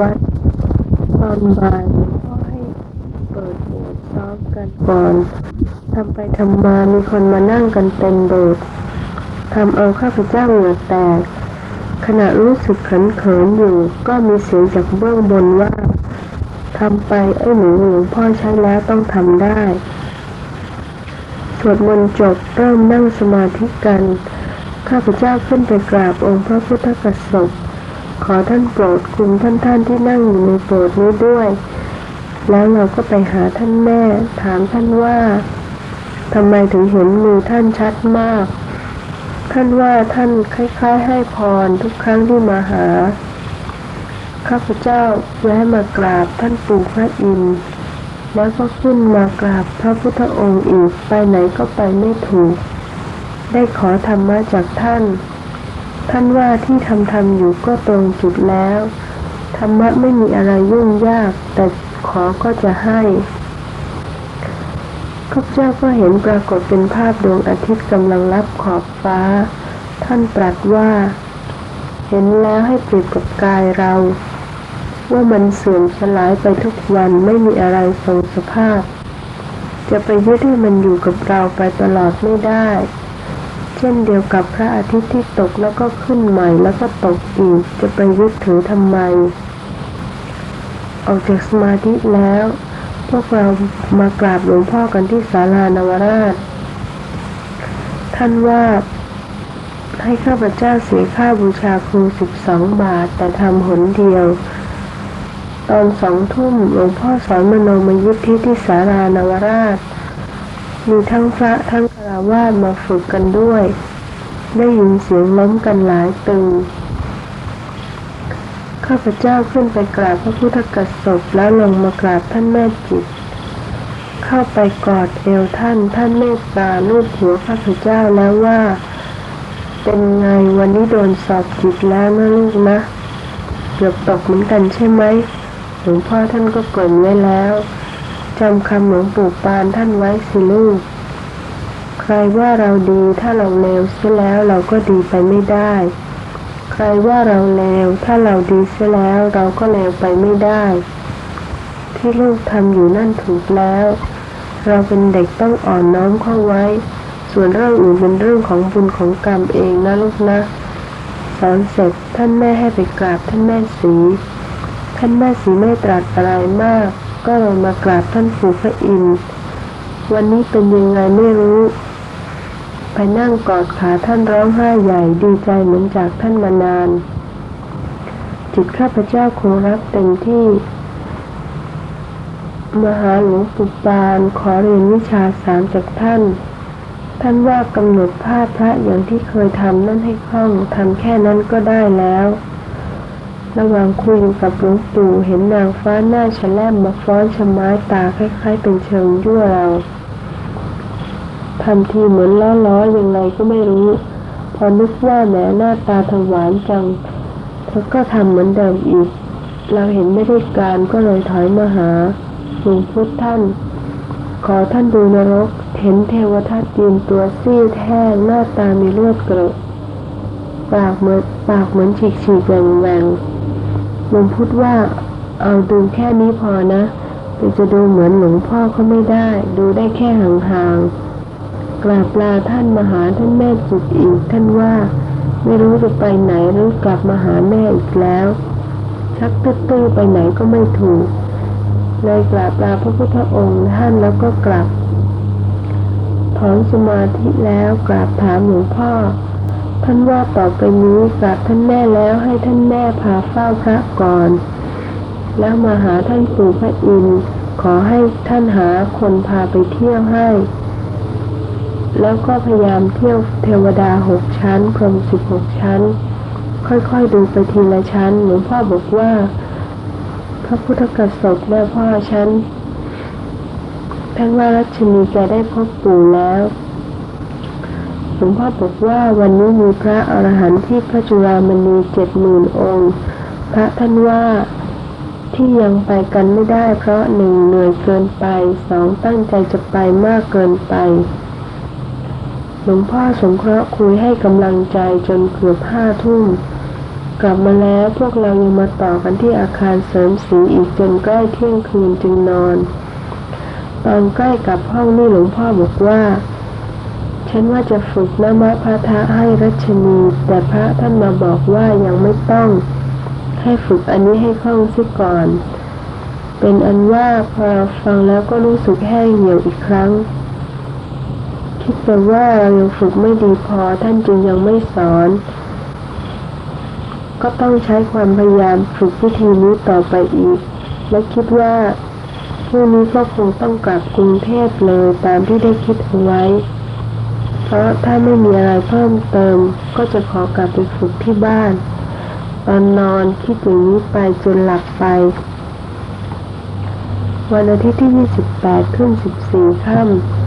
วัดตอนบ่ายหลวงพ่อให้เปิดโบสถ์ซ้อมกันก่อนทำไปทำมามีคนมานั่งกันเต็มโบสถ์ทำเอาข้าพเจ้าเหงื่อแตก ขณะรู้สึกเขินๆอยู่ ก็มีเสียงจากเบื้องบนว่าทำไปไอ้หนูหลวงพ่อใช้แล้วต้องทำได้สวดมนต์จบเริ่มนั่งสมาธิกัน ข้าพเจ้าขึ้นไปกราบองค์พระพุทธกสบ ขอท่านโปรดคุมท่านท่านที่นั่งอยู่ในโบสถ์นี้ด้วย แล้วเราก็ไปหาท่านแม่ ถามท่านว่าทำไมถึงเห็นมือท่านชัดมาก ท่านว่าท่านคล้ายๆ ให้พรทุกครั้งที่มาหา ข้าพเจ้าแวะมากราบท่านปู่พระอินทร์แล้วก็ขึ้นมากราบพระพุทธองค์อีก ไปไหนก็ไปไม่ถูก ได้ขอธรรมะจากท่าน ท่านว่าที่ทำทำอยู่ก็ตรงจุดแล้ว ธรรมะไม่มีอะไรยุ่งยาก แต่ขอก็จะให้ข้าพเจ้าก็เห็นปรากฏเป็นภาพดวงอาทิตย์กำลังรับขอบฟ้า ท่านตรัสว่า เห็นแล้วให้เปรียบกับกายเรา ว่ามันเสื่อมสลายไปทุกวันไม่มีอะไรทรงสภาพ จะไปยึดให้มันอยู่กับเราไปตลอดไม่ได้ ช่นเดียวกับพระอาทิตย์ที่ตกแล้วก็ขึ้นใหม่แล้วก็ตกอีก จะไปยึดถือทำไม ออกจากสมาธิแล้ว พวกเรามากราบหลวงพ่อกันที่ศาลานวราช ท่านว่าให้ข้าพเจ้าเสียค่าบูชาครูสิบสองบาท แต่ทำหนเดียว ตอนสองทุ่มหลวงพ่อสอนมโนมยุทธิที่ศาลานวราช มีทั้งพระทั้ง คาวาสมาฝึกกันด้วย ได้ยินเสียงล้มกันหลายตึง ข้าพเจ้าขึ้นไปกราบพระพุทธกัสสปแล้วลงมากราบท่านแม่จิต เข้าไปกอดเอวท่านท่านเมตตาลูบหัวข้าพเจ้าแล้วว่า เป็นไงวันนี้โดนสอบจิตแล้วนะลูกนะเกือบตกเหมือนกันใช่ไหมหลวงพ่อท่านก็เกริ่นไว้แล้วจำคำหลวงปู่ปานท่านไว้สิลูก ใครว่าเราดีถ้าเราเลวเสียแล้วเราก็ดีไปไม่ได้ ใครว่าเราเลวถ้าเราดีเสียแล้วเราก็เลวไปไม่ได้ ที่ลูกทำอยู่นั่นถูกแล้ว เราเป็นเด็กต้องอ่อนน้อมเข้าไว้ ส่วนเรื่องอื่นเป็นเรื่องของบุญของกรรมเองนะลูกนะ สอนเสร็จท่านแม่ให้ไปกราบท่านแม่สีท่านแม่สีไม่ตรัสอะไรมาก ก็เลยมากราบท่านปู่พระอินทร์วันนี้เป็นยังไงไม่รู้ ไปนั่งกอดขาท่านร้องไห้ใหญ่ดีใจเหมือนจากท่านมานาน จิตข้าพเจ้าคงรักเต็มที่ มหาหลวงปู่ปานขอเรียนวิชาสามจากท่าน ท่านว่ากำหนดภาพพระอย่างที่เคยทำนั่นให้คล่องทำแค่นั้นก็ได้แล้ว ระหว่างคุยกับหลวงปู่เห็นนางฟ้าหน้าฉแลมมาฟ้อนชะไม้ตาคล้ายๆเป็นเชิงยั่วเรา ทำทีเหมือนล้อๆยังไงก็ไม่รู้ พอนึกว่าแหมหน้าตาถวานจังเธอก็ทำเหมือนเดิมอีก เราเห็นไม่ได้การก็เลยถอยมาหาหลวงพุทธท่าน ขอท่านดูนรก เห็นเทวทัตยืนตัวซีดแห้งหน้าตามีเลือดเกลอะปากเหมือนปากเหมือนฉีกฉีกแหว่งแหว่งหลวงพุทธว่าเอาดูแค่นี้พอนะแต่จะดูเหมือนหลวงพ่อเขาไม่ได้ ดูได้แค่ห่างๆ กราบลาท่านมาหาท่านแม่จุดอีก ท่านว่า ไม่รู้จะไปไหนหรือกลับมาหาแม่อีกแล้ว ชักตื้อไปไหนก็ไม่ถูกเลยกราบลาพระพุทธองค์ท่านแล้วก็กลับถอนสมาธิแล้วกราบถามหลวงพ่อ ท่านว่าต่อไปนี้กราบท่านแม่แล้วให้ท่านแม่พาเฝ้าพระก่อน แล้วมาหาท่านปู่พระอินทร์ขอให้ท่านหาคนพาไปเที่ยวให้ แล้วก็พยายามเที่ยวเทวดาหกชั้น พรหมสิบหกชั้น ค่อยๆดูไปทีละชั้นหลวงพ่อบอกว่า พระพุทธกสสปแม่พ่อฉันท่านว่ารัชนีแกได้พบปู่แล้วหลวงพ่อบอกว่าวันนี้มีพระอรหันต์ที่พระจุฬามณีเจ็ดหมื่นองค์ พระท่านว่าที่ยังไปกันไม่ได้เพราะหนึ่งเหนื่อยเกินไปสองตั้งใจจะไปมากเกินไป หลวงพ่อสงเคราะห์คุยให้กำลังใจจนเกือบห้าทุ่ม กลับมาแล้วพวกเรายังมาต่อกันที่อาคารเสริมสีอีกจนใกล้เที่ยงคืนจึงนอน ตอนใกล้กับห้องนี่หลวงพ่อบอกว่า ฉันว่าจะฝึกนมะพาทะให้รัชนี แต่พระท่านมาบอกว่ายังไม่ต้อง ให้ฝึกอันนี้ให้คล่องซิก่อน เป็นอันว่าพอเราฟังแล้วก็รู้สึกแห้งเหี่ยวอีกครั้ง คิดแต่ว่าเรายังฝึกไม่ดีพอท่านจึงยังไม่สอน ก็ต้องใช้ความพยายามฝึกวิธีนี้ต่อไปอีก และคิดว่าพรุ่งนี้ก็คงต้องกลับกรุงเทพเลยตามที่ได้คิดเอาไว้ เพราะถ้าไม่มีอะไรเพิ่มเติม ก็จะขอกลับไปฝึกที่บ้าน ตอนนอนคิดอย่างนี้ไปจนหลับไปวันอาทิตย์ที่ 28 ขึ้น 14 ค่ำ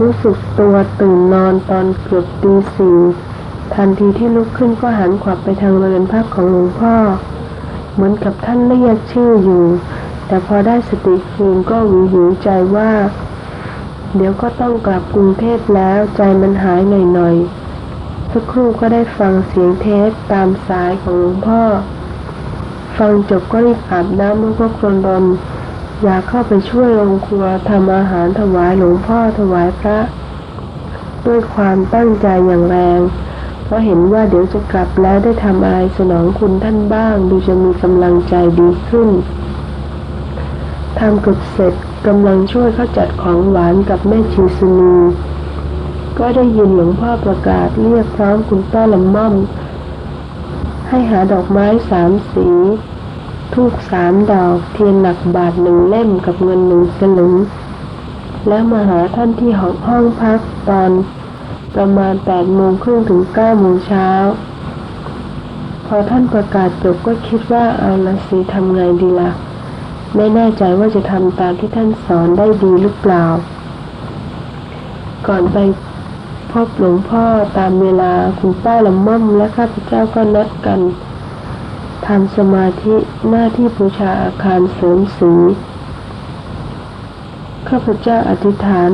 รู้สึกตัวตื่นนอนตอนเกือบตีสี่ทันทีที่ลุกขึ้นก็หันขวับไปทางเรือนพักของหลวงพ่อ เหมือนกับท่านเรียกชื่ออยู่ แต่พอได้สติคืนก็วิวหิวใจว่า เดี๋ยวก็ต้องกลับกรุงเทพแล้วใจมันหายหน่อยๆสักครู่ก็ได้ฟังเสียงเทปตามสายของหลวงพ่อ ฟังจบก็รีบอาบน้ำแล้วก็กรนรน อยากเข้าไปช่วยโรงครัวทำอาหารถวายหลวงพ่อถวายพระ ด้วยความตั้งใจอย่างแรง เพราะเห็นว่าเดี๋ยวจะกลับแล้วได้ทำอะไรสนองคุณท่านบ้าง ดูจะมีกำลังใจดีขึ้นทำเกือบเสร็จกำลังช่วยเขาจัดของหวานกับแม่ชีสนีก็ได้ยินหลวงพ่อประกาศเรียกพร้อมคุณป้าละม่อม ให้หาดอกไม้สามสี ทูบสามดอกเทียนหนักบาทหนึ่งเล่มกับเงินหนึ่งสลึง แล้วมาหาท่านที่ห้องห้องพักตอนประมาณแปดโมงครึ่งถึงเก้าโมงเช้า พอท่านประกาศจบก็คิดว่าเอาละสิทำไงดีละ่ะ ไม่แน่ใจว่าจะทำตามที่ท่านสอนได้ดีหรือเปล่า ก่อนไปพบหลวงพ่อตามเวลาคุณป้าละม่อมและข้าพเจ้าก็นัดกัน ทำสมาธิหน้าที่บูชาอาคารเสริมสีข้าพเจ้าอธิษฐาน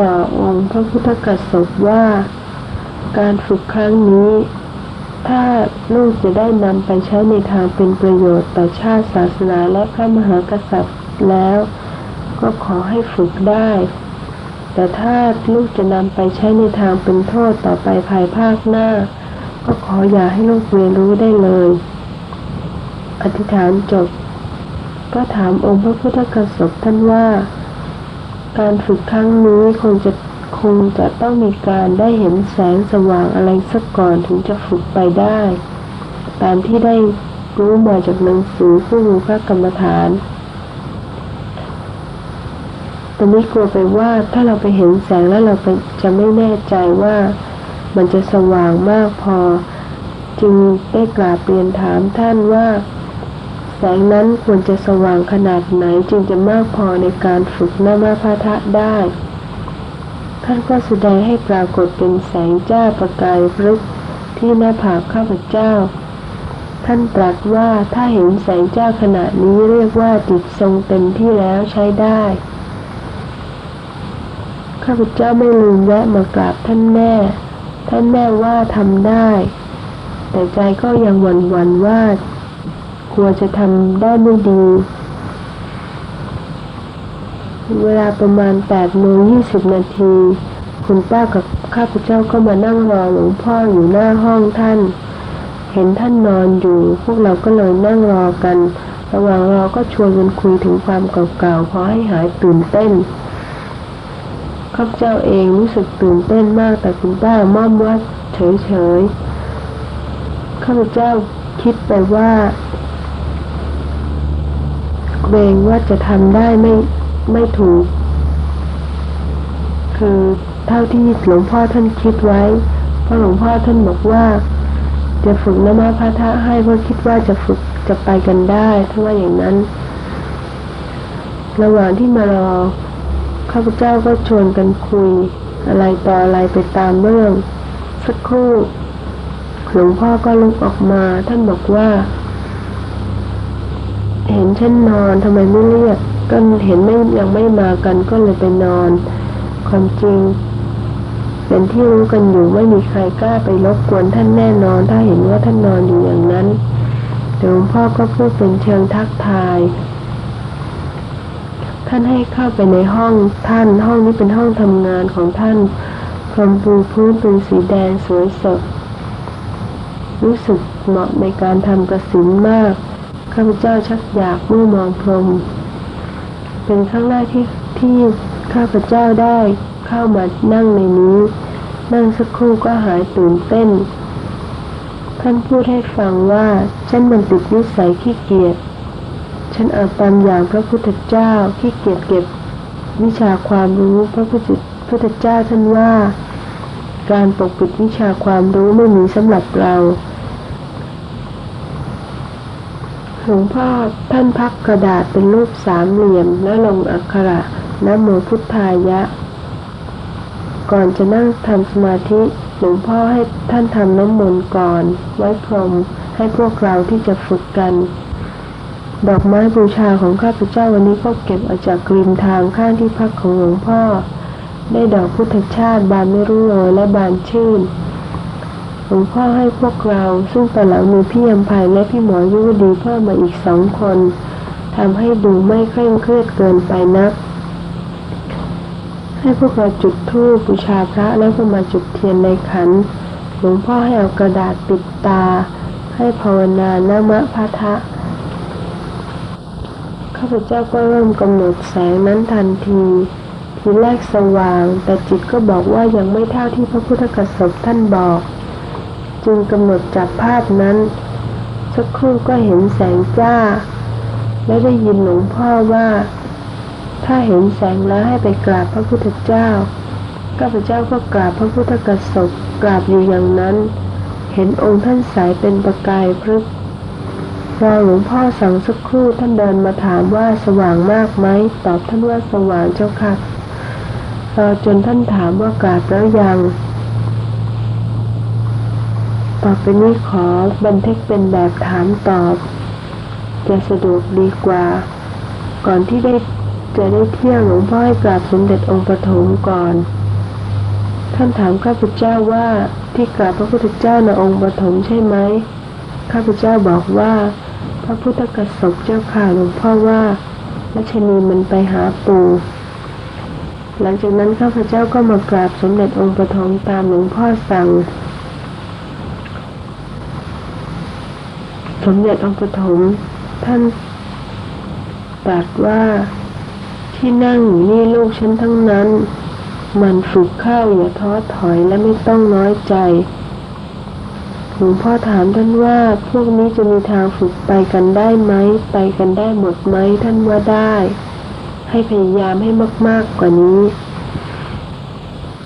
ต่อองค์พระพุทธกษัตริย์ว่า การฝึกครั้งนี้ ถ้าลูกจะได้นำไปใช้ในทางเป็นประโยชน์ต่อชาติศาสนาและพระมหากษัตริย์แล้ว ก็ขอให้ฝึกได้ แต่ถ้าลูกจะนำไปใช้ในทางเป็นโทษต่อไปภายภาคหน้า ก็ขออย่าให้ลูกเรียนรู้ได้เลย อธิษฐานจบ ก็ถามองค์พระพุทธกษัตริย์ท่านว่า การฝึกครั้งนี้คงจะคงจะต้องมีการได้เห็นแสงสว่างอะไรสักก่อนถึงจะฝึกไปได้ ตามที่ได้รู้มาจากหนังสือผู้รู้พระกรรมฐานตอนนี้กลัวไปว่าถ้าเราไปเห็นแสงแล้วเราไปจะไม่แน่ใจว่ามันจะสว่างมากพอ จึงได้กราบเรียนถามท่านว่า แสงนั้นควรจะสว่างขนาดไหนจึงจะมากพอในการฝึกนามาพาทะได้ ท่านก็แสดงให้ปรากฏเป็นแสงจ้าประกายพลึกที่หน้าผากข้าพเจ้า ท่านตรัสว่าถ้าเห็นแสงจ้าขนาดนี้เรียกว่าจิตทรงเต็มที่แล้วใช้ได้ ข้าพเจ้าไม่ลืมแวะมากราบท่านแม่ ท่านแม่ว่าทำได้ แต่ใจก็ยังหวั่นหวั่นๆว่า กลัวจะทำได้ไม่ดี เวลาประมาณ8โมง20 นาที คุณป้ากับข้าพเจ้าก็มานั่งรอหลวงพ่ออยู่หน้าห้องท่าน เห็นท่านนอนอยู่ พวกเราก็เลยนั่งรอกัน ระหว่างรอก็ชวนกันคุยถึงความเก่าๆพอให้หายตื่นเต้นข้าพเจ้าเองรู้สึกตื่นเต้นมากแต่คุณป้าม่อมว่าเฉยๆข้าพเจ้าคิดไปว่า เกรงว่าจะทำได้ไม่ไม่ถูก คือเท่าที่หลวงพ่อท่านคิดไว้เพราะหลวงพ่อท่านบอกว่า จะฝึกนมาพาทะให้เพราะคิดว่าจะฝึกจะไปกันได้ถ้าว่าอย่างนั้น ระหว่างที่มารอข้าพเจ้าก็ชวนกันคุย อะไรต่ออะไรไปตามเรื่อง สักครู่หลวงพ่อก็ลุกออกมา ท่านบอกว่า เห็นฉันนอนทำไมไม่เรียก ก็เห็นไม่ยังไม่มากันก็เลยไปนอน ความจริง เป็นที่รู้กันอยู่ไม่มีใครกล้าไปรบกวนท่านแน่นอน ถ้าเห็นว่าท่านนอนอยู่อย่างนั้นหลวงพ่อก็พูดเป็นเชิงทักทาย ท่านให้เข้าไปในห้องท่าน ห้องนี้เป็นห้องทำงานของท่านพรมปูพื้นเป็นสีแดงสวยสด รู้สึกเหมาะในการทำกระสินมาก ข้าพเจ้าชักอยากเมื่อมองพรมเป็นครั้งแรกที่ที่ข้าพเจ้าได้เข้ามานั่งในนี้ นั่งสักครู่ก็หายตื่นเต้น ท่านพูดให้ฟังว่าฉันมันติดนิสัยขี้เกียจฉันเอาตามอย่างพระพุทธเจ้าขี้เกียจเก็บ วิชาความรู้พระพุทธพุทธเจ้าท่านว่า การปกปิดวิชาความรู้ไม่มีสำหรับเรา หลวงพ่อท่านพับกระดาษเป็นรูปสามเหลี่ยมแล้วลงอักขระนโมพุทธายะ ก่อนจะนั่งทำสมาธิหลวงพ่อให้ท่านทำน้ำมนต์ก่อน ไว้พรมให้พวกเราที่จะฝึกกัน ดอกไม้บูชาของข้าพเจ้าวันนี้ก็เก็บเอาจากกริมทางข้างที่พักของหลวงพ่อ ได้ดอกพุทธชาติบานไม่รู้โรยและบานชื่น ลวงพ่อให้พวกเรา ซึ่งตอนหลังมีพี่ยมภัยและพี่หมอยุวดีเพิ่มมาอีกสองคนทำให้ดูไม่เคร่งเครียดเกินไปนัก ให้พวกเราจุดธูปบูชาพระแล้วก็มาจุดเทียนในขันหลวงพ่อให้เอากระดาษปิดตา ให้ภาวนานะมะพะทะข้าพเจ้าก็เริ่มกำหนดแสงนั้นทันทีทีแรกสว่าง แต่จิตก็บอกว่ายังไม่เท่าที่พระพุทธกสบท่านบอก จึงกำหนดจับภาพนั้น สักครู่ก็เห็นแสงจ้า และได้ยินหลวงพ่อว่า ถ้าเห็นแสงแล้วให้ไปกราบพระพุทธเจ้าข้าพเจ้าก็กราบพระพุทธกสบกราบอยู่อย่างนั้น เห็นองค์ท่านสายเป็นประกายพรึกรอหลวงพ่อสั่งสักครู่ท่านเดินมาถามว่าสว่างมากไหมตอบท่านว่าสว่างเจ้าค่ะรอจนท่านถามว่ากราบแล้วยัง ต่อไปนี้ขอบันทึกเป็นแบบถามตอบ จะสะดวกดีกว่า ก่อนที่ได้จะได้เที่ยวหลวงพ่อให้กราบสมเด็จองค์ปฐมก่อน ท่านถามข้าพเจ้าว่าที่กราบพระพุทธเจ้าในองค์ปฐมใช่ไหมข้าพเจ้าบอกว่า พระพุทธกสบเจ้าค่ะหลวงพ่อว่ารัชนีมันไปหาปู่หลังจากนั้นข้าพเจ้าก็มากราบสมเด็จองค์ปฐมตามหลวงพ่อสั่ง สมเด็จองค์ปฐมท่านตรัสว่าที่นั่งอยู่นี่ลูกฉันทั้งนั้น มันฝึกเข้าอย่าท้อถอยและไม่ต้องน้อยใจหลวงพ่อถามท่านว่าพวกนี้จะมีทางฝึกไปกันได้ไหม ไปกันได้หมดไหมท่านว่าได้ ให้พยายามให้มาก ๆกว่านี้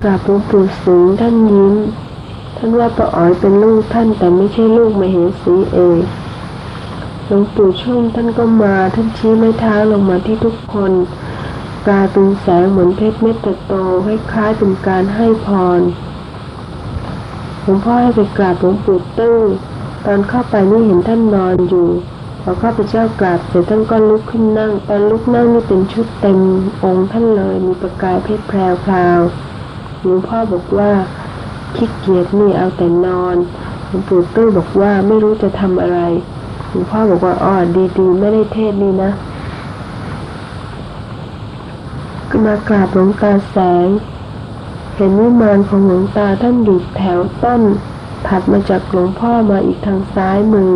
กราบหลวงปู่สิงห์ท่านยิ้ม ท่านว่าป้าอ๋อยเป็นลูกท่านแต่ไม่ใช่ลูกมเหสีเอง หลวงปู่ช่วงท่านก็มาท่านชี้ไม้เท้าลงมาที่ทุกคนกลายเป็นแสงเหมือนเพชรเม็ดโตๆคล้ายๆเป็นการให้พรหลวงพ่อให้ไปกราบหลวงปู่ตื้อตอนเข้าไปนี่เห็นท่านนอนอยู่พอข้าพเจ้ากราบเสร็จท่านก็ลุกขึ้นนั่งตอนลุกนั่งนี่เป็นชุดเต็มองค์ท่านเลยมีประกายเพชรแพรวหลวงพ่อบอกว่าขี้เกียจนี่เอาแต่นอนหลวงปู่ตื้อบอกว่าไม่รู้จะทำอะไร ลวงพ่อบอกว่าอ๋อดีๆไม่ได้เทศนี่นะ ก็มากราบหลวงตาแสง เห็นวิมานของหลวงตาท่านอยู่แถวต้น ถัดมาจากหลวงพ่อมาอีกทางซ้ายมือ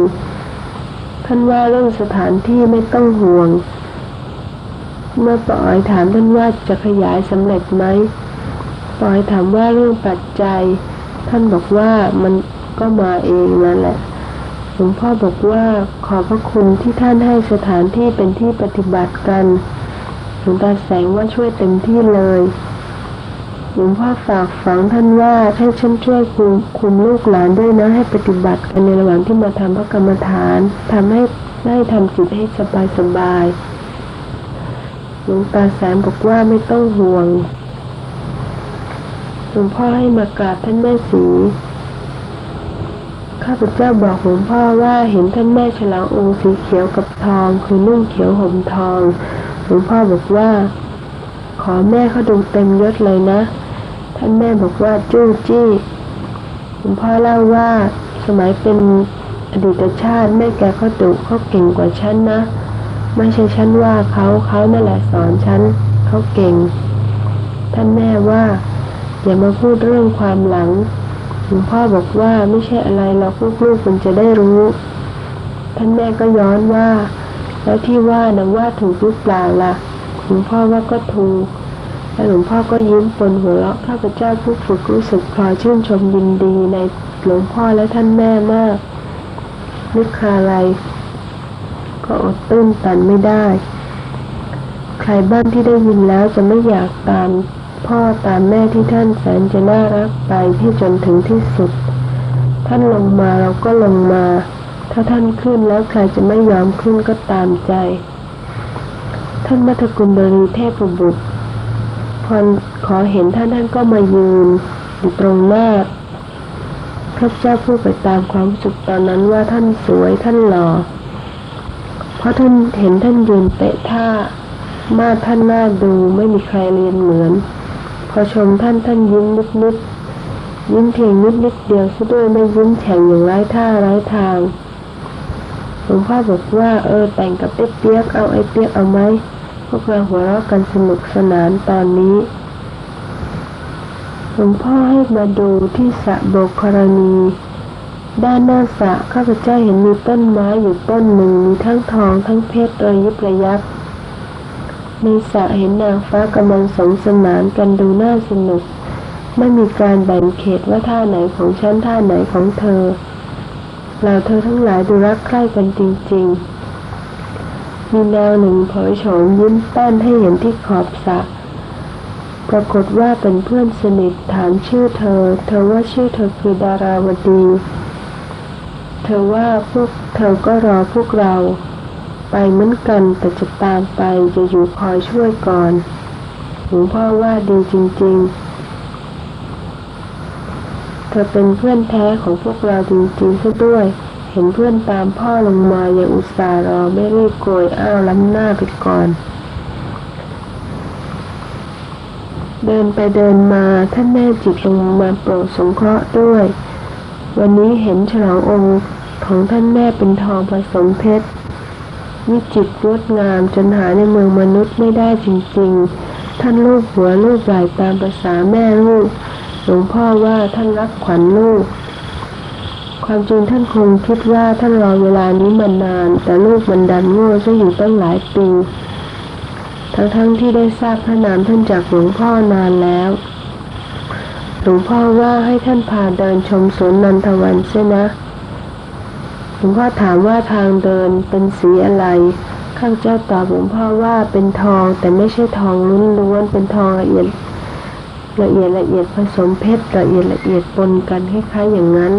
ท่านว่าเรื่องสถานที่ไม่ต้องห่วง เมื่อปอยถามท่านว่าจะขยายสำเร็จไหมปอยถามว่าเรื่องปัจจัย ท่านบอกว่ามันก็มาเองนั่นแหละ ลวงพ่อบอกว่าขอบพระคุณที่ท่านให้สถานที่เป็นที่ปฏิบัติกันหลวงตาแสงว่าช่วยเต็มที่เลยหลวงพ่อฝากฝังท่านว่าให้ฉันช่วยคุมคุมลูกหลานด้วยนะให้ปฏิบัติกันในระหว่างที่มาทำพระกรรมฐานทำให้ได้ทำจิตให้สบายสบายหลวงตาแสงบอกว่าไม่ต้องห่วงหลวงพ่อให้มากราบท่านแม่สี ข้าพเจ้าบอกหลวงพ่อว่าเห็นท่านแม่ฉลององค์สีเขียวกับทอง คือนุ่งเขียวห่มทอง หลวงพ่อบอกว่า ขอแม่เขาดูเต็มยศเลยนะ ท่านแม่บอกว่าจู้จี้คุณพ่อเล่าว่า สมัยเป็นอดีตชาติแม่แกเขาดุเขาเก่งกว่าฉันนะ ไม่ใช่ฉันว่าเขาเขานั่นแหละสอนฉันเขาเก่ง ท่านแม่ว่า อย่ามาพูดเรื่องความหลัง ลวงพ่อบอกว่าไม่ใช่อะไรหรอกลูกๆมันจะได้รู้ ท่านแม่ก็ย้อนว่า แล้วที่ว่านะว่าถูกหรือเปล่าล่ะหลวงพ่อว่าก็ถูกแล้วหลวงพ่อก็ยิ้มปนหัวเราะข้าพเจ้าผู้ฝึกรู้สึกพลอยชื่นชมยินดีในหลวงพ่อและท่านแม่มากนึกคาอะไร ก็อดตื้นตันไม่ได้ ใครบ้างที่ได้ยินแล้วจะไม่อยากตาม พ่อตามแม่ที่ท่านแสนจะน่ารักไปที่จนถึงที่สุด ท่านลงมาเราก็ลงมา ถ้าท่านขึ้นแล้วใครจะไม่ยอมขึ้นก็ตามใจ ท่านมัทกุลบรีเทพบุตรพอขอเห็นท่านท่านก็มายืนอยู่ตรงหน้าพระเจ้าพูดไปตามความรู้สึกตอนนั้นว่าท่านสวยท่านหล่อเพราะท่านเห็นท่านยืนเตะท่ามาท่านน่าดูไม่มีใครเรียนเหมือน พอชมท่านท่านยิ้มนิดนิดยิ้มเพียงนิดนิดเดียวซะด้วยไม่ยิ้มแฉ่งอย่างไร้ท่าไร้ทางหลวงพ่อบอกว่าเออแต่งกับไอ้เปียกเอาไอ้เปียกเอาไหมพวกเราหัวเราะกันสนุกสนานตอนนี้หลวงพ่อให้มาดูที่สระโบกรณี ด้านหน้าสระข้าพเจ้าเห็นมีต้นไม้อยู่ต้นหนึ่งมีทั้งทองทั้งเพชรระยิบระยับ ในสระเห็นนางฟ้ากำลังสงสนานกันดูน่าสนุก ไม่มีการแบ่งเขตว่าท่าไหนของฉันท่าไหนของเธอ เราเธอทั้งหลายดูรักใคร่กันจริง ๆ มีแนวหนึ่งเผยโฉมยิ้มแป้นให้เห็นที่ขอบสระปรากฏว่าเป็นเพื่อนสนิทถามชื่อเธอ เธอว่าชื่อเธอคือดาราวดี เธอว่าพวกเธอก็รอพวกเรา ไปเหมือนกันแต่จะตามไปจะอยู่คอยช่วยก่อนหลวงพ่อว่าดีจริง ๆ เธอเป็นเพื่อนแท้ของพวกเราจริงๆซะด้วย เห็นเพื่อนตามพ่อลงมาอยังอุตส่าห์รอไม่รีบโกยอ้าวล้ำหน้าไปก่อน เดินไปเดินมาท่านแม่จิตลงมาโปรดสงเคราะห์ด้วย วันนี้เห็นฉลององค์ของท่านแม่เป็นทองผสมเพชร วิจิตรงดงามจนหาในเมืองมนุษย์ไม่ได้จริงๆ ท่านลูกหัวลูกไหล่ตามภาษาแม่ลูกหลวงพ่อว่าท่านรักขวัญลูก ความจริงท่านคงคิดว่าท่านรอเวลานี้มานาน แต่ลูกมันดันโง่ซะอยู่ตั้งหลายปีทั้งๆทที่ได้ทราบพระนามท่านจากหลวงพ่อนานแล้ว หลวงพ่อว่าให้ท่านพาเดินชมสวนนันทวันเสียนะ หลวงพ่อถามว่าทางเดินเป็นสีอะไร ข้าพเจ้าตอบหลวงพ่อว่าเป็นทองแต่ไม่ใช่ทองล้วนๆเป็นทองละเอียดละเอียดละเอียดผสมเพชรละเอียดละเอียดปนกันคล้ายๆอย่างนั้น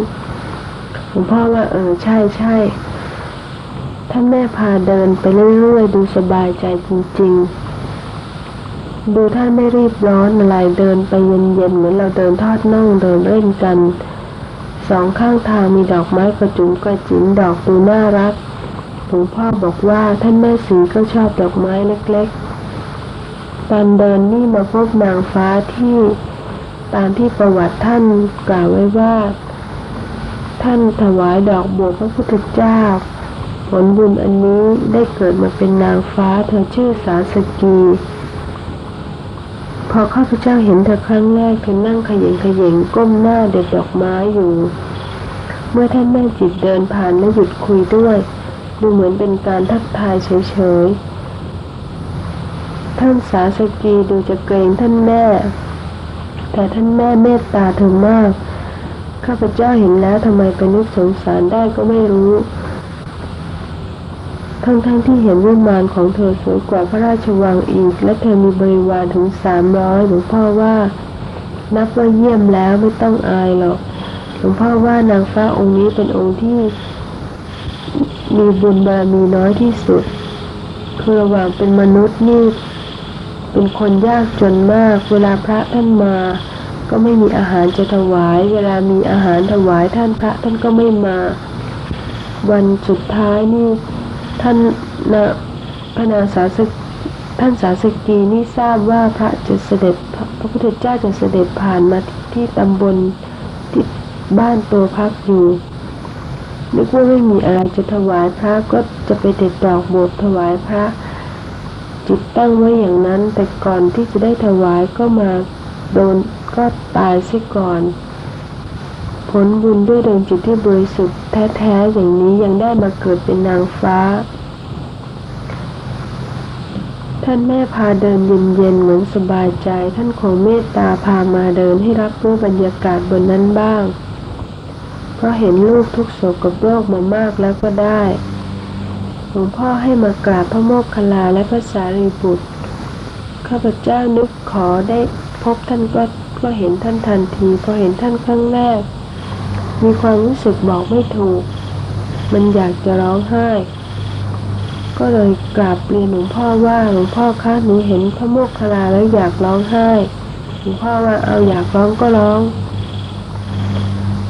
หลวงพ่อว่าเออใช่ใช่ท่านแม่พาเดินไปเรื่อยๆดูสบายใจจริงๆ ดูท่านไม่รีบร้อนอะไรเดินไปเย็นๆเหมือนเราเดินทอดน่องเดินเล่นกัน สองข้างทางมีดอกไม้กระจุมกระจิ๋มดอกดูน่ารักหลวงพ่อบอกว่าท่านแม่สีก็ชอบดอกไม้เล็กๆ ตอนเดินนี่มาพบนางฟ้าที่ตามที่ประวัติท่านกล่าวไว้ว่า ท่านถวายดอกบัวพระพุทธเจ้า ผลบุญอันนี้ได้เกิดมาเป็นนางฟ้าเธอชื่อสาสกี พอข้าพเจ้าเห็นเธอครั้งแรกเธอนั่งขย่งขย่งก้มหน้าเด็ดดอกไม้อยู่ เมื่อท่านแม่จิตเดินผ่านและหยุดคุยด้วย ดูเหมือนเป็นการทักทายเฉยๆ ท่านสาสกีดูจะเกรงท่านแม่ แต่ท่านแม่เมตตาเธอมาก ข้าพเจ้าเห็นแล้วทำไมเป็นนึกสงสารได้ก็ไม่รู้ ทั้งๆทที่เห็นวิมานของเธอสวยกว่าพระราชวังอีก และเธอมีบริวารถึงสามร้อยหลวงพ่อว่า นับว่าเยี่ยมแล้วไม่ต้องอายหรอก หลวงพ่อว่านางฟ้าองค์นี้เป็นองค์ที่ มีบุญบารมีน้อยที่สุด คือระหว่างเป็นมนุษย์นี่เป็นคนยากจนมาก เวลาพระท่านมา ก็ไม่มีอาหารจะถวาย เวลามีอาหารถวายท่านพระท่านก็ไม่มา วันสุดท้ายนี่ ท่านนะพระนางสาสท่านสาสกีนี่ทราบว่าพระจะเสด็จพระพระพุทธเจ้าจะเสด็จผ่านมาที่ตำบลที่บ้านตัวพักอยู่นึกว่าไม่มีอะไรจะถวายพระก็จะไปเด็ดดอกโบสถ์ถวายพระ จิตตั้งไว้อย่างนั้นแต่ก่อนที่จะได้ถวายก็มาโดนก็ตายเสียก่อน ผลบุญด้วยดวงจิตที่บริสุทธิ์แท้ๆอย่างนี้ยังได้มาเกิดเป็นนางฟ้า ท่านแม่พาเดินเย็นๆเหมือนสบายใจ ท่านคงเมตตาพามาเดินให้รับรู้บรรยากาศบนนั้นบ้าง เพราะเห็นลูกทุกโศกกับโรคมามากแล้วก็ได้หลวงพ่อให้มากราบพระโมคคัลลาและพระสารีบุตร ข้าพเจ้านึกขอได้พบท่านก็ก็เห็นท่านทันทีพอเห็นท่านครั้งแรก มีความรู้สึกบอกไม่ถูก มันอยากจะร้องไห้ ก็เลยกราบเรียนหลวงพ่อว่าหลวงพ่อคะหนูเห็นพระโมคคัลาแล้วอยากร้องไห้หลวงพ่อว่าเอาอยากร้องก็ร้อง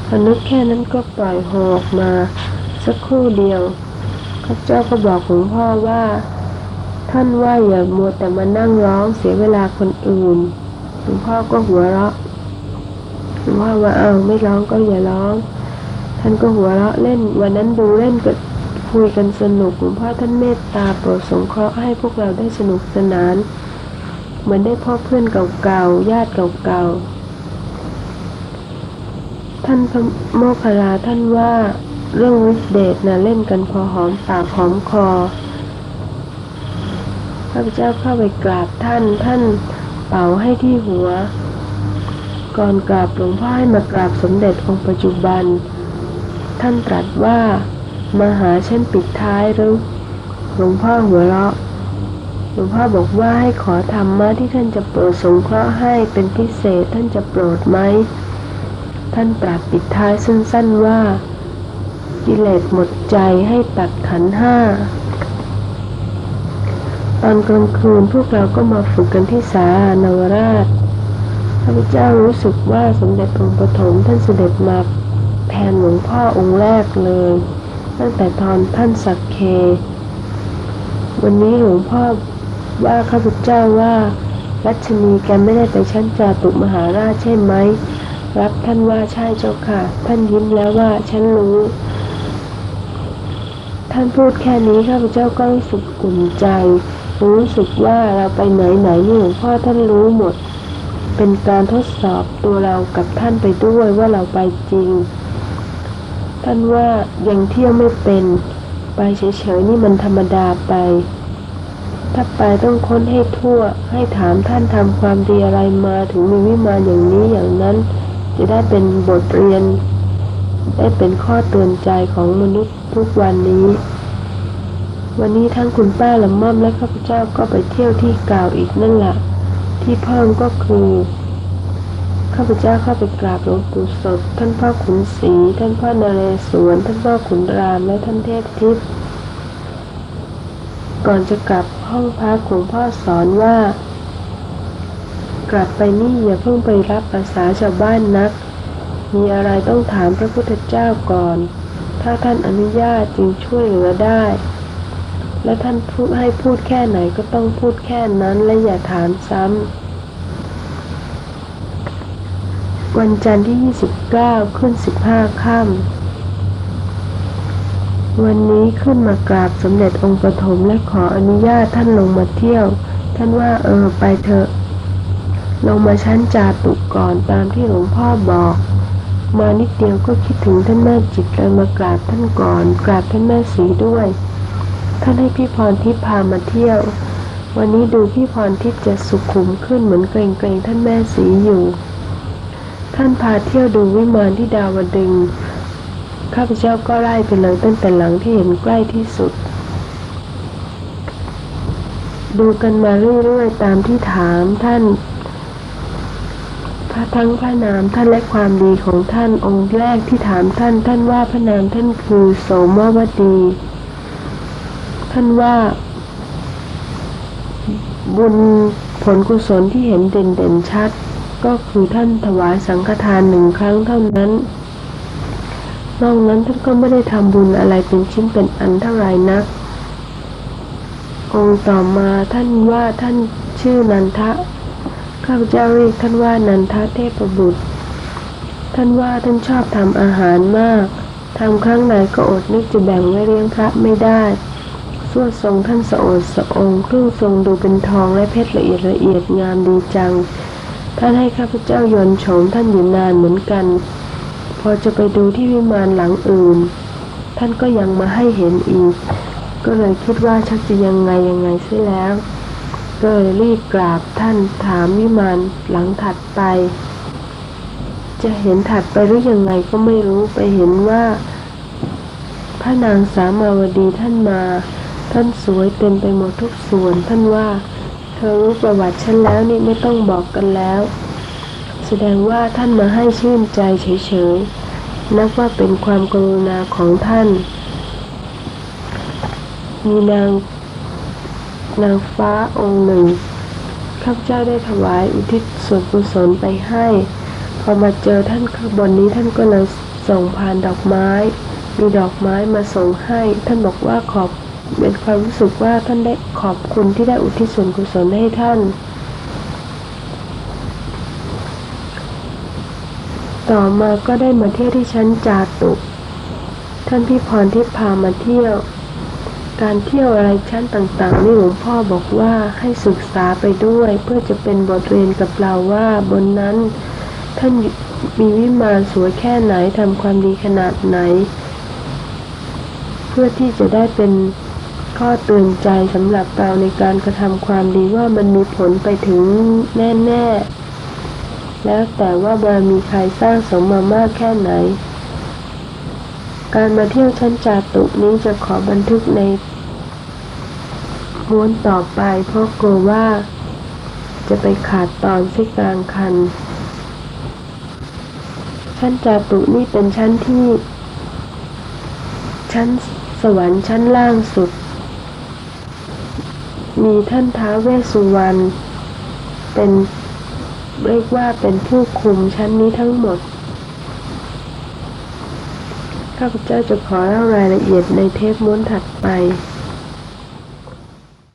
พอนึกแค่นั้นก็ปล่อยโฮออกมา สักครู่เดียวข้าเจ้าก็บอกหลวงพ่อว่า ท่านว่าอย่ามัวแต่มานั่งร้องเสียเวลาคนอื่นหลวงพ่อก็หัวเราะ หลวงพ่อว่าเอาไม่ร้องก็อย่าร้อง ท่านก็หัวเราะเล่น วันนั้นดูเล่นก็คุยกันสนุกหลวงพ่อท่านเมตตาโปรดสงเคราะห์ให้พวกเราได้สนุกสนาน เหมือนได้พ่อเพื่อนเก่าๆญาติเก่าๆท่านพระโมคคลลาท่านว่าเรื่องฤทธิเดชนะเล่นกันพอหอมปากหอมคอข้าพเจ้าเข้าไปกราบท่านท่านเป่าให้ที่หัว ก่อนกราบหลวงพ่อให้มากราบสมเด็จองค์ปัจจุบัน ท่านตรัสว่า มาหาฉันปิดท้ายหรือหลวงพ่อหัวเราะหลวงพ่อบอกว่าให้ขอธรรมะที่ท่านจะโปรดสงเคราะห์ให้เป็นพิเศษท่านจะโปรดไหม ท่านตรัสปิดท้ายสั้นๆว่า กิเลสหมดใจให้ตัดขันห้า ตอนกลางคืนพวกเราก็มาฝึกกันที่สาลานวราช ข้าพเจ้ารู้สึกว่าสมเด็จองค์ปฐมท่านเสด็จมาแทนหลวงพ่อองค์แรกเลย ตั้งแต่ตอนท่านสักเค วันนี้หลวงพ่อว่าข้าพเจ้าว่ารัชนีแกไม่ได้ไปชั้นจาตุมหาราชใช่ไหมรับท่านว่าใช่เจ้าค่ะ ท่านยิ้มแล้วว่าฉันรู้ ท่านพูดแค่นี้ข้าพเจ้าก็รู้สึกอุ่นใจ รู้สึกว่าเราไปไหนไหนนี่หลวงพ่อท่านรู้หมด เป็นการทดสอบตัวเรากับท่านไปด้วยว่าเราไปจริง ท่านว่ายังเที่ยวไม่เป็น ไปเฉยๆนี่มันธรรมดาไป ถ้าไปต้องค้นให้ทั่ว ให้ถามท่านทำความดีอะไรมาถึงมีวิมานอย่างนี้อย่างนั้น จะได้เป็นบทเรียน ได้เป็นข้อเตือนใจของมนุษย์ทุกวันนี้ วันนี้ทั้งคุณป้าละม่อมและข้าพเจ้าก็ไปเที่ยวที่เก่าอีกนั่นแหละ ที่เพิ่มก็คือข้าพเจ้าเข้าไปกราบหลวงปู่สด ท่านพ่อขุนศรีท่านพ่อนเรศวรท่านพ่อขุนรามและท่านเทพทิพย์ก่อนจะกลับห้องพักหลวงพ่อสอนว่า กลับไปนี่อย่าเพิ่งไปรับภาษาชาวบ้านนัก มีอะไรต้องถามพระพุทธเจ้าก่อน ถ้าท่านอนุญาตจึงช่วยเหลือได้ และท่านพูดให้พูดแค่ไหนก็ต้องพูดแค่นั้นและอย่าถามซ้ำ วันจันทร์ที่ 29 ขึ้น 15 ค่ำ วันนี้ขึ้นมากราบสมเด็จองค์ปฐมและขออนุญาตท่านลงมาเที่ยว ท่านว่าเออไปเถอะ ลงมาชั้นจาตุก่อนตามที่หลวงพ่อบอกมานิดเดียวก็คิดถึงท่านแม่จิตเลยมากราบท่านก่อน กราบท่านแม่สีด้วย ท่านให้พี่พรทิพย์พามาเที่ยว วันนี้ดูพี่พรทิพย์จะสุขุมขึ้นเหมือนเกรงเกรงท่านแม่สีอยู่ ท่านพาเที่ยวดูวิมานที่ดาวดึงข้าพเจ้าก็ไล่ไปเลยตั้งแต่หลังที่เห็นใกล้ที่สุด ดูกันมาเรื่อยๆตามที่ถามท่านพระทั้งพระนามท่านและความดีของท่านองค์แรกที่ถามท่านท่านว่าพระนามท่านคือโสมวดี ท่านว่า บุญผลกุศลที่เห็นเด่นๆชัด ก็คือท่านถวายสังฆทานหนึ่งครั้งเท่านั้น นอกนั้นท่านก็ไม่ได้ทำบุญอะไรเป็นชิ้นเป็นอันเท่าไหร่นัก องค์ต่อมาท่านว่าท่านชื่อนันทะข้าพเจ้าเรียกท่านว่านันทะเทพบุตร ท่านว่าท่านชอบทำอาหารมากทำครั้งไหนก็อดนึกจะแบ่งไว้เลี้ยงพระไม่ได้ สวดทรงท่านสะโอดสะองค์เครื่องทรงดูเป็นทองและเพชรละเอียดละเอียดงามดีจัง ท่านให้ข้าพเจ้ายนโฉมท่านอยู่นานเหมือนกัน พอจะไปดูที่วิมานหลังอื่น ท่านก็ยังมาให้เห็นอีก ก็เลยคิดว่าชักจะยังไงยังไงเสียแล้ว ก็เลยรีบกราบท่านถามวิมานหลังถัดไป จะเห็นถัดไปหรือยังไงก็ไม่รู้ไปเห็นว่าพระนางสามาวดีท่านมา ท่านสวยเต็มไปหมดทุกส่วน ท่านว่า เธอรู้ประวัติฉันแล้วนี่ไม่ต้องบอกกันแล้ว แสดงว่าท่านมาให้ชื่นใจเฉยๆ นับว่าเป็นความกรุณาของท่าน มีนางนางฟ้าองค์หนึ่ง ข้าพเจ้าได้ถวายอุทิศส่วนกุศลไปให้ พอมาเจอท่านข้างบนนี้ท่านก็เลยส่งผ่านดอกไม้ มีดอกไม้มาส่งให้ ท่านบอกว่าขอบ เป็นความรู้สึกว่าท่านได้ขอบคุณที่ได้อุทิศส่วนกุศลให้ท่าน ต่อมาก็ได้มาเที่ยวที่ชั้นจาตุท่านพี่พรที่พามาเที่ยว การเที่ยวอะไรชั้นต่างๆนี่หลวงพ่อบอกว่าให้ศึกษาไปด้วย เพื่อจะเป็นบทเรียนกับเราว่าบนนั้น ท่านมีวิมานสวยแค่ไหนทำความดีขนาดไหน เพื่อที่จะได้เป็น ข้อเตือนใจสำหรับเราในการกระทำความดีว่ามันมีผลไปถึงแน่ๆ แล้วแต่ว่าบารมีใครสร้างสมมามากแค่ไหน การมาเที่ยวชั้นจาตุนี้จะขอบันทึกในม้วนต่อไปเพราะกลัวว่าจะไปขาดตอนที่กลางคัน ชั้นจาตุนี่เป็นชั้นที่ ชั้นสวรรค์ชั้นล่างสุด มีท่านท้าวเวสสุวรรณเป็นเรียกว่าเป็นผู้คุมชั้นนี้ทั้งหมด ข้าพเจ้าจะขอเล่ารายละเอียดในเทปม้วนถัดไป